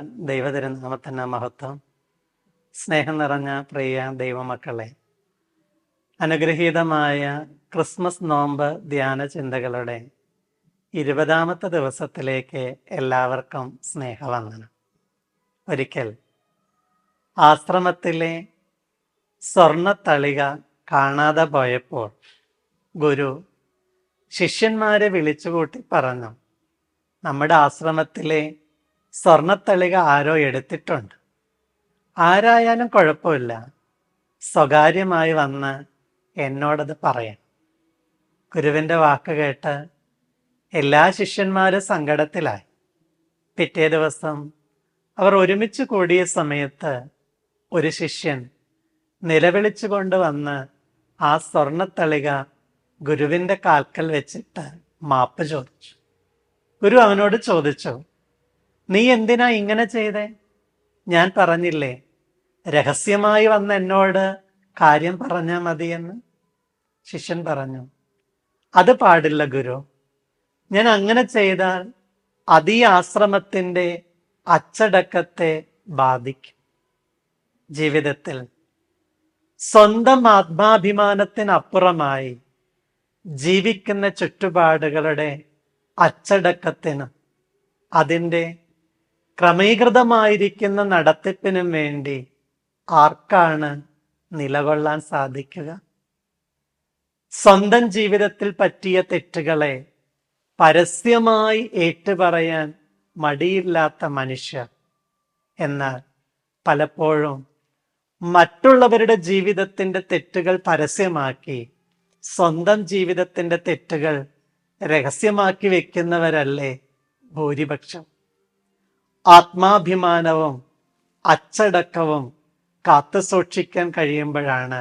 ദൈവതിരുനാമത്തിന് മഹത്വം? സ്നേഹം നിറഞ്ഞ പ്രിയ ദൈവമക്കളെ അനുഗ്രഹീതമായ ക്രിസ്മസ് നോമ്പ് ധ്യാന ചിന്തകളുടെ ഇരുപതാമത്തെ ദിവസത്തിലേക്ക് എല്ലാവർക്കും സ്നേഹവന്ദനം. ഒരിക്കൽ ആശ്രമത്തിലെ സ്വർണത്തളിക കാണാതെ പോയപ്പോൾ ഗുരു ശിഷ്യന്മാരെ വിളിച്ചുകൂട്ടി പറഞ്ഞു നമ്മുടെ ആശ്രമത്തിലെ സ്വർണത്തളിക ആരോ എടുത്തിട്ടുണ്ട്. ആരായാലും കുഴപ്പമില്ല. സ്വകാര്യമായി വന്ന് എന്നോടത് പറയാൻ ഗുരുവിന്റെ വാക്ക് കേട്ട് എല്ലാ ശിഷ്യന്മാരും സങ്കടത്തിലായി. പിറ്റേ ദിവസം അവർ ഒരുമിച്ച് കൂടിയ സമയത്ത് ഒരു ശിഷ്യൻ നിലവിളിച്ചു വന്ന് ആ സ്വർണത്തളിക ഗുരുവിന്റെ കാൽക്കൽ വെച്ചിട്ട് മാപ്പ് ചോദിച്ചു. ഗുരു അവനോട് ചോദിച്ചു നീ എന്തിനാ ഇങ്ങനെ ചെയ്തേ? ഞാൻ പറഞ്ഞില്ലേ രഹസ്യമായി വന്ന് എന്നോട് കാര്യം പറഞ്ഞാൽ മതിയെന്ന്? ശിഷ്യൻ പറഞ്ഞു അത് പാടില്ല ഗുരു. ഞാൻ അങ്ങനെ ചെയ്താൽ അത് ഈ ആശ്രമത്തിന്റെ അച്ചടക്കത്തെ ബാധിക്കും. ജീവിതത്തിൽ സ്വന്തം ആത്മാഭിമാനത്തിനപ്പുറമായി ജീവിക്കുന്ന ചുറ്റുപാടുകളുടെ അച്ചടക്കത്തിന് അതിന്റെ ക്രമീകൃതമായിരിക്കുന്ന നടത്തിപ്പിനും വേണ്ടി ആർക്കാണ് നിലകൊള്ളാൻ സാധിക്കുക? സ്വന്തം ജീവിതത്തിൽ പറ്റിയ തെറ്റുകളെ പരസ്യമായി ഏറ്റുപറയാൻ മടിയില്ലാത്ത മനുഷ്യർ എന്നാൽ പലപ്പോഴും മറ്റുള്ളവരുടെ ജീവിതത്തിന്റെ തെറ്റുകൾ പരസ്യമാക്കി സ്വന്തം ജീവിതത്തിന്റെ തെറ്റുകൾ രഹസ്യമാക്കി വെക്കുന്നവരല്ലേ ഭൂരിപക്ഷം. ആത്മാഭിമാനവും അച്ചടക്കവും കാത്തു സൂക്ഷിക്കാൻ കഴിയുമ്പോഴാണ്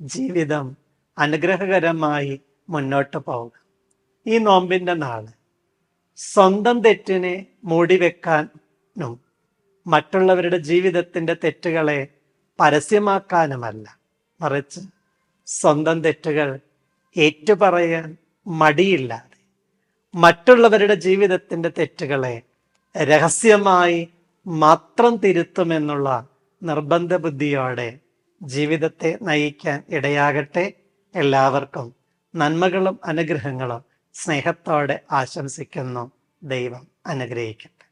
ജീവിതം അനുഗ്രഹകരമായി മുന്നോട്ട് പോവുക. ഈ നോമ്പിന്റെ നാൾ സ്വന്തം തെറ്റിനെ മൂടിവെക്കാനും മറ്റുള്ളവരുടെ ജീവിതത്തിന്റെ തെറ്റുകളെ പരസ്യമാക്കാനുമല്ല. മറിച്ച് സ്വന്തം തെറ്റുകൾ ഏറ്റുപറയാൻ മടിയില്ലാതെ മറ്റുള്ളവരുടെ ജീവിതത്തിന്റെ തെറ്റുകളെ രഹസ്യമായി മാത്രം തിരുത്തുമെന്നുള്ള നിർബന്ധ ബുദ്ധിയോടെ ജീവിതത്തെ നയിക്കാൻ ഇടയാകട്ടെ എല്ലാവർക്കും. നന്മകളും അനുഗ്രഹങ്ങളും സ്നേഹത്തോടെ ആശംസിക്കുന്നു. ദൈവം അനുഗ്രഹിക്കട്ടെ.